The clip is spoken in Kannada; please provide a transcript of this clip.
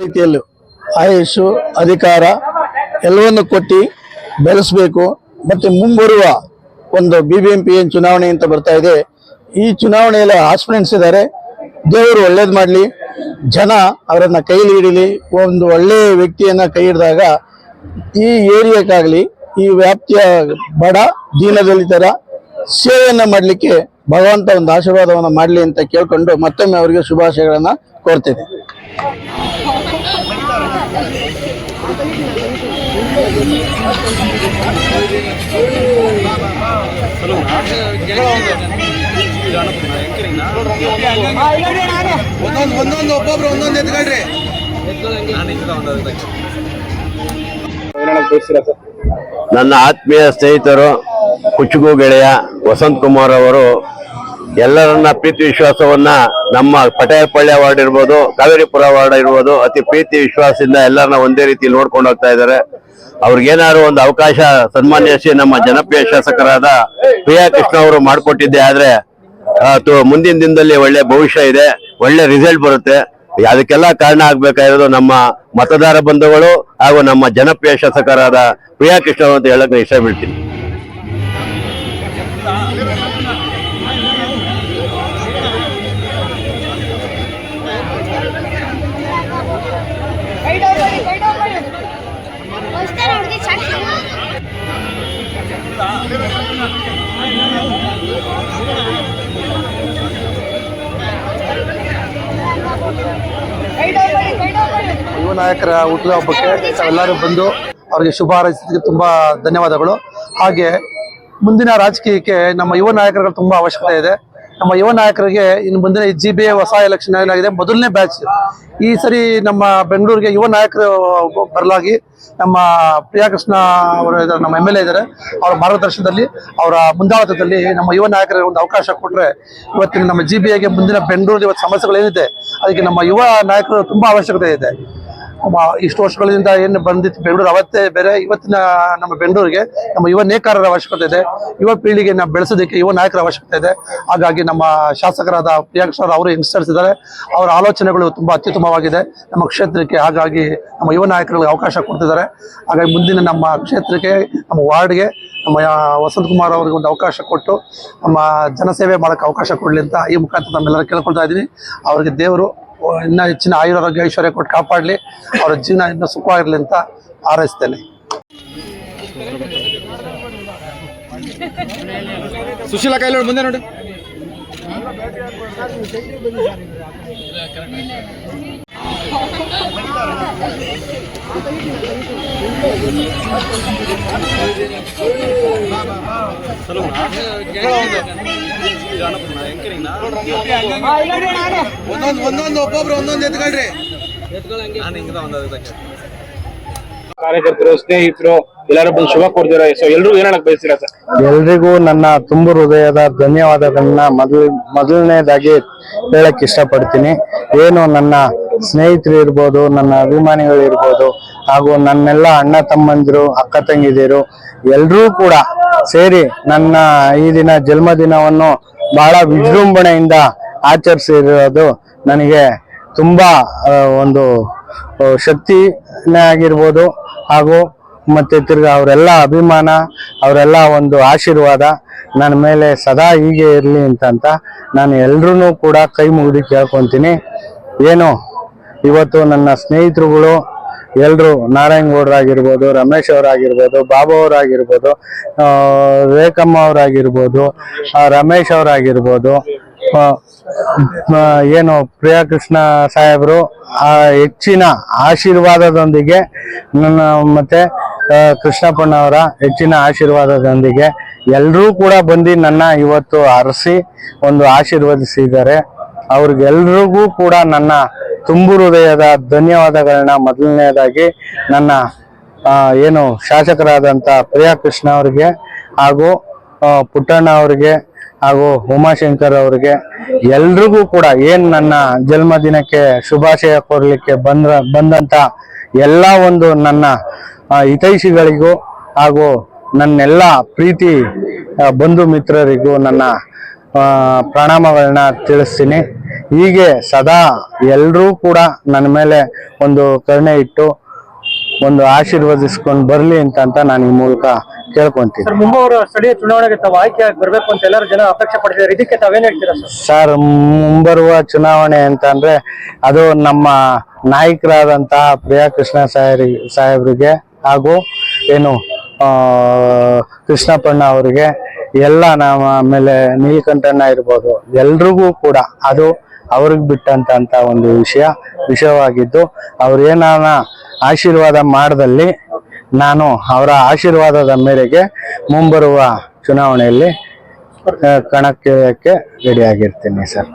ರೀತಿಯಲ್ಲೂ ಅಧಿಕಾರ ಎಲ್ಲವನ್ನು ಕೊಟ್ಟು ಬೆಳೆಸಬೇಕು. ಮತ್ತೆ ಮುಂಬರುವ ಒಂದು ಬಿ ಬಿ ಎಂ ಪಿ ಎನ್ ಚುನಾವಣೆ ಅಂತ ಬರ್ತಾ ಇದೆ, ಈ ಚುನಾವಣೆಯಲ್ಲಿ ಆಸ್ಪಿರೆಂಟ್ಸ್ ಇದ್ದಾರೆ. ದೇವರು ಒಳ್ಳೇದು ಮಾಡಲಿ. ಜನ ಅವರನ್ನ ಕೈಲಿ ಹಿಡೀಲಿ, ಒಂದು ಒಳ್ಳೆಯ ವ್ಯಕ್ತಿಯನ್ನ ಕೈ ಹಿಡಿದಾಗ ಈ ಏರಿಯಾಕ್ಕಾಗಲಿ, ಈ ವ್ಯಾಪ್ತಿಯ ಬಡ ದೀನದಲಿತರ ಸೇವೆಯನ್ನ ಮಾಡಲಿಕ್ಕೆ ಭಗವಂತ ಒಂದು ಆಶೀರ್ವಾದವನ್ನು ಮಾಡಲಿ ಅಂತ ಕೇಳ್ಕೊಂಡು ಮತ್ತೊಮ್ಮೆ ಅವರಿಗೆ ಶುಭಾಶಯಗಳನ್ನ ಕೋರ್ತೇನೆ ಒಂದೊಂದು ಒಂದೊಂದು ಒಬ್ಬೊಬ್ರು ಒಂದೊಂದು ಎತ್ಕೊಳ್ರಿ ನನ್ನ ಆತ್ಮೀಯ ಸ್ನೇಹಿತರು, ಕುಚುಗು ಗೆಳೆಯ ವಸಂತ್ ಕುಮಾರ್ ಅವರು, ಎಲ್ಲರನ್ನ ಪ್ರೀತಿ ವಿಶ್ವಾಸವನ್ನ ನಮ್ಮ ಪಟೇಲ್ಪಳ್ಳಿ ವಾರ್ಡ್ ಇರ್ಬೋದು, ಕಾವೇರಿಪುರ ವಾರ್ಡ್ ಇರ್ಬೋದು, ಅತಿ ಪ್ರೀತಿ ವಿಶ್ವಾಸದಿಂದ ಎಲ್ಲರನ್ನ ಒಂದೇ ರೀತಿ ನೋಡ್ಕೊಂಡು ಹೋಗ್ತಾ ಇದ್ದಾರೆ. ಅವ್ರಿಗೇನಾದ್ರು ಒಂದು ಅವಕಾಶ ಸನ್ಮಾನಿಸಿ ನಮ್ಮ ಜನಪ್ರಿಯ ಶಾಸಕರಾದ ಪ್ರಿಯಾ ಕೃಷ್ಣ ಅವರು ಮಾಡಿಕೊಟ್ಟಿದ್ದೆ, ಆದ್ರೆ ಮುಂದಿನ ದಿನದಲ್ಲಿ ಒಳ್ಳೆ ಭವಿಷ್ಯ ಇದೆ, ಒಳ್ಳೆ ರಿಸಲ್ಟ್ ಬರುತ್ತೆ. ಅದಕ್ಕೆಲ್ಲ ಕಾರಣ ಆಗ್ಬೇಕಾಗಿರೋದು ನಮ್ಮ ಮತದಾರ ಬಂಧುಗಳು ಹಾಗೂ ನಮ್ಮ ಜನಪ್ರಿಯ ಶಾಸಕರಾದ ಪ್ರಿಯಾ ಕೃಷ್ಣ ಅಂತ ಹೇಳಕ್ ಇಷ್ಟ ಬೀಳ್ತೀನಿ ನಾಯಕರ ಹುಟ್ಟಿದ ಹಬ್ಬಕ್ಕೆ ತಾವೆಲ್ಲರೂ ಬಂದು ಅವರಿಗೆ ಶುಭ ಹಾರೈಸಿದ್ದಕ್ಕೆ ತುಂಬಾ ಧನ್ಯವಾದಗಳು. ಹಾಗೆ ಮುಂದಿನ ರಾಜಕೀಯಕ್ಕೆ ನಮ್ಮ ಯುವ ನಾಯಕರುಗಳು ತುಂಬಾ ಅವಶ್ಯಕತೆ ಇದೆ. ನಮ್ಮ ಯುವ ನಾಯಕರಿಗೆ ಇನ್ನು ಮುಂದಿನ ಜಿ ಬಿ ಎ ಹೊಸ ಎಲೆಕ್ಷನ್ ಏನಾಗಿದೆ, ಮೊದಲನೇ ಬ್ಯಾಚ್ ಈ ಸರಿ ನಮ್ಮ ಬೆಂಗಳೂರಿಗೆ ಯುವ ನಾಯಕರು ಬರಲಾಗಿ ನಮ್ಮ ಪ್ರಿಯಾಕೃಷ್ಣ ಅವರು ಇದ್ದಾರೆ, ನಮ್ಮ ಎಂ ಎಲ್ ಎ ಇದ್ದಾರೆ. ಅವರ ಮಾರ್ಗದರ್ಶನದಲ್ಲಿ, ಅವರ ಮುಂದಾಳತ್ವದಲ್ಲಿ ನಮ್ಮ ಯುವ ನಾಯಕರಿಗೆ ಒಂದು ಅವಕಾಶ ಕೊಟ್ಟರೆ ಇವತ್ತಿನ ನಮ್ಮ ಜಿ ಬಿ ಎಗೆ ಮುಂದಿನ ಬೆಂಗಳೂರು ಇವತ್ತು ಸಮಸ್ಯೆಗಳೇನಿದೆ, ಅದಕ್ಕೆ ನಮ್ಮ ಯುವ ನಾಯಕರು ತುಂಬಾ ಅವಶ್ಯಕತೆ ಇದೆ. ಇಷ್ಟು ವರ್ಷಗಳಿಂದ ಏನು ಬಂದಿತ್ತು ಬೆಂಗಳೂರು, ಅವತ್ತೇ ಬೇರೆ, ಇವತ್ತಿನ ನಮ್ಮ ಬೆಂಗಳೂರಿಗೆ ನಮ್ಮ ಯುವ ನೇಕಾರರ ಅವಶ್ಯಕತೆ ಇದೆ. ಯುವ ಪೀಳಿಗೆನ ಬೆಳೆಸೋದಕ್ಕೆ ಯುವ ನಾಯಕರ ಅವಶ್ಯಕತೆ ಇದೆ. ಹಾಗಾಗಿ ನಮ್ಮ ಶಾಸಕರಾದ ಪ್ರಿಯಾಂಕೃಷ್ಣ ಅವರು ಯಂಗ್ಸ್ಟರ್ಸ್ ಇದ್ದಾರೆ ಅವರ ಆಲೋಚನೆಗಳು ತುಂಬಾ ಅತ್ಯುತ್ತಮವಾಗಿದೆ. ನಮ್ಮ ಕ್ಷೇತ್ರಕ್ಕೆ ಹಾಗಾಗಿ ನಮ್ಮ ಯುವ ನಾಯಕರಿಗೆ ಅವಕಾಶ ಕೊಡ್ತಿದ್ದಾರೆ. ಹಾಗಾಗಿ ಮುಂದಿನ ನಮ್ಮ ಕ್ಷೇತ್ರಕ್ಕೆ, ನಮ್ಮ ವಾರ್ಡ್ಗೆ, ನಮ್ಮ ವಸಂತ್ ಕುಮಾರ್ ಅವರಿಗೆ ಒಂದು ಅವಕಾಶ ಕೊಟ್ಟು ನಮ್ಮ ಜನಸೇವೆ ಮಾಡೋಕ್ಕೆ ಅವಕಾಶ ಕೊಡಲಿ ಅಂತ ಈ ಮುಖಾಂತರ ನಮ್ಮೆಲ್ಲರೂ ಕೇಳ್ಕೊಳ್ತಾ ಇದ್ದೀನಿ. ಅವರಿಗೆ ದೇವರು ಇನ್ನೂ ಹೆಚ್ಚಿನ ಆಯುರಾರೋಗ್ಯ ಐಶ್ವರ್ಯ ಕೊಟ್ಟು ಕಾಪಾಡಲಿ. ಅವರ ಜೀವನ ಇನ್ನೂ ಸುಖವಾಗಿರಲಿ ಅಂತ ಹಾರೈಸ್ತೇನೆ ಸುಶೀಲಾ ಕೈಲೋಡ್ ಮುಂದೆ ನೋಡಿ. ಒಂದೊಂದು ಒಂದೊಂದು ಒಬ್ಬೊಬ್ರು ಒಂದೊಂದು ಎತ್ಕೊಳ್ರಿ ಕಾರ್ಯಕರ್ತರು, ಸ್ನೇಹಿತರು, ಎಲ್ಲರೂ ಬಂದು ಶುಭ ಕೊಡ್ತೀರಾ ಸೊ ಎಲ್ರಿಗೂ ಏನ್ ಹೇಳಕ್ ಬಯಸ್ತೀರಾ ಸರ್? ಎಲ್ರಿಗೂ ನನ್ನ ತುಂಬು ಹೃದಯದ ಧನ್ಯವಾದಗಳನ್ನ ಮೊದಲ, ಮೊದಲನೇದಾಗಿ ಹೇಳಕ್ ಇಷ್ಟಪಡ್ತೀನಿ. ಏನು ನನ್ನ ಸ್ನೇಹಿತರು ಇರ್ಬೋದು, ನನ್ನ ಅಭಿಮಾನಿಗಳು ಇರ್ಬೋದು, ಹಾಗೂ ನನ್ನೆಲ್ಲ ಅಣ್ಣ ತಮ್ಮಂದಿರು, ಅಕ್ಕ ತಂಗಿದಿರು, ಎಲ್ರೂ ಕೂಡ ಸೇರಿ ನನ್ನ ಈ ದಿನ ಜನ್ಮದಿನವನ್ನು ಬಹಳ ವಿಜೃಂಭಣೆಯಿಂದ ಆಚರಿಸಿರೋದು ನನಗೆ ತುಂಬಾ ಒಂದು ಶಕ್ತಿನೇ ಆಗಿರ್ಬೋದು. ಹಾಗೂ ಮತ್ತೆ ತಿರ್ಗ ಅವರೆಲ್ಲ ಅಭಿಮಾನ, ಅವರೆಲ್ಲ ಒಂದು ಆಶೀರ್ವಾದ, ನನ್ನ ಮೇಲೆ ಸದಾ ಹೀಗೆ ಇರಲಿ ಅಂತ ನಾನು ಎಲ್ರೂ ಕೂಡ ಕೈ ಮುಗಿದು ಕೇಳ್ಕೊತೀನಿ. ಏನು, ಇವತ್ತು ನನ್ನ ಸ್ನೇಹಿತರುಗಳು ಎಲ್ಲರೂ ನಾರಾಯಣ್ ಗೌಡ್ರಾಗಿರ್ಬೋದು ರಮೇಶ್ ಅವರಾಗಿರ್ಬೋದು ಬಾಬು ಅವರಾಗಿರ್ಬೋದು ರೇಖಮ್ಮ ಅವರಾಗಿರ್ಬೋದು ರಮೇಶ್ ಅವರಾಗಿರ್ಬೋದು ಏನು ಪ್ರಿಯಕೃಷ್ಣ ಸಾಹೇಬರು ಹೆಚ್ಚಿನ ಆಶೀರ್ವಾದದೊಂದಿಗೆ ನನ್ನ ಮತ್ತೆ ಕೃಷ್ಣಪ್ಪನವರ ಹೆಚ್ಚಿನ ಆಶೀರ್ವಾದದೊಂದಿಗೆ ಎಲ್ಲರೂ ಕೂಡ ಬಂದು ನನ್ನ ಇವತ್ತು ಅರಸಿ ಒಂದು ಆಶೀರ್ವದಿಸಿದ್ದಾರೆ. ಅವ್ರಿಗೆಲ್ರಿಗೂ ಕೂಡ ನನ್ನ ತುಂಬು ಹೃದಯದ ಧನ್ಯವಾದಗಳನ್ನ ಮೊದಲನೇದಾಗಿ ನನ್ನ ಏನು ಶಾಸಕರಾದಂಥ ಪ್ರಿಯಕೃಷ್ಣ ಅವರಿಗೆ ಹಾಗೂ ಪುಟ್ಟಣ್ಣ ಅವರಿಗೆ ಹಾಗೂ ಉಮಾಶಂಕರ್ ಅವರಿಗೆ ಎಲ್ರಿಗೂ ಕೂಡ ಏನ್ ನನ್ನ ಜನ್ಮದಿನಕ್ಕೆ ಶುಭಾಶಯ ಕೋರ್ಲಿಕ್ಕೆ ಬಂದ್ರ, ಬಂದಂತ ಎಲ್ಲ ಒಂದು ನನ್ನ ಹಿತೈಷಿಗಳಿಗೂ ಹಾಗೂ ನನ್ನೆಲ್ಲ ಪ್ರೀತಿ ಬಂಧು ಮಿತ್ರರಿಗೂ ನನ್ನ ಪ್ರಣಾಮಗಳನ್ನ ತಿಳಿಸ್ತೀನಿ. ಹೀಗೆ ಸದಾ ಎಲ್ಲರೂ ಕೂಡ ನನ್ನ ಮೇಲೆ ಒಂದು ಕರುಣೆ ಇಟ್ಟು ಒಂದು ಆಶೀರ್ವದಿಸ್ಕೊಂಡು ಬರಲಿ ಅಂತ ಅಂತ ನಾನು ಈ ಮೂಲಕ ಕೇಳ್ಕೊಂತೀನಿ. ಮುಂಬರುವ ಸ್ಥಳೀಯ ಚುನಾವಣೆಗೆ ತಾವು ಆಯ್ಕೆ ಬರಬೇಕು ಅಂತ ಎಲ್ಲರೂ ಜನ ಅಪೇಕ್ಷೆ ಪಡ್ತಿದ್ದಾರೆ. ಇದಕ್ಕೆ ತಾವೇನು ಹೇಳ್ತೀರಾ ಸರ್? ಮುಂಬರುವ ಚುನಾವಣೆ ಅಂತ ಅಂದ್ರೆ ಅದು ನಮ್ಮ ನಾಯಕರಾದಂತಹ ಪ್ರಿಯಾ ಕೃಷ್ಣ ಸಾಹೇರಿ ಸಾಹೇಬ್ರಿಗೆ ಹಾಗೂ ಏನು ಕೃಷ್ಣಪ್ಪಣ್ಣ ಅವರಿಗೆ ಎಲ್ಲ ನಮ್ಮ ಆಮೇಲೆ ನೀಲಕಂಠಣ್ಣ ಇರ್ಬೋದು ಎಲ್ರಿಗೂ ಕೂಡ ಅದು ಅವ್ರಿಗೆ ಬಿಟ್ಟಂತ ಒಂದು ವಿಷಯ ವಿಷಯವಾಗಿದ್ದು ಅವ್ರು ಏನಾನ ಆಶೀರ್ವಾದ ಮಾಡದಲ್ಲಿ ನಾನು ಅವರ ಆಶೀರ್ವಾದದ ಮೇರೆಗೆ ಮುಂಬರುವ ಚುನಾವಣೆಯಲ್ಲಿ ಕಣಕ್ಕೆ ರೆಡಿ ಆಗಿರ್ತೀನಿ ಸರ್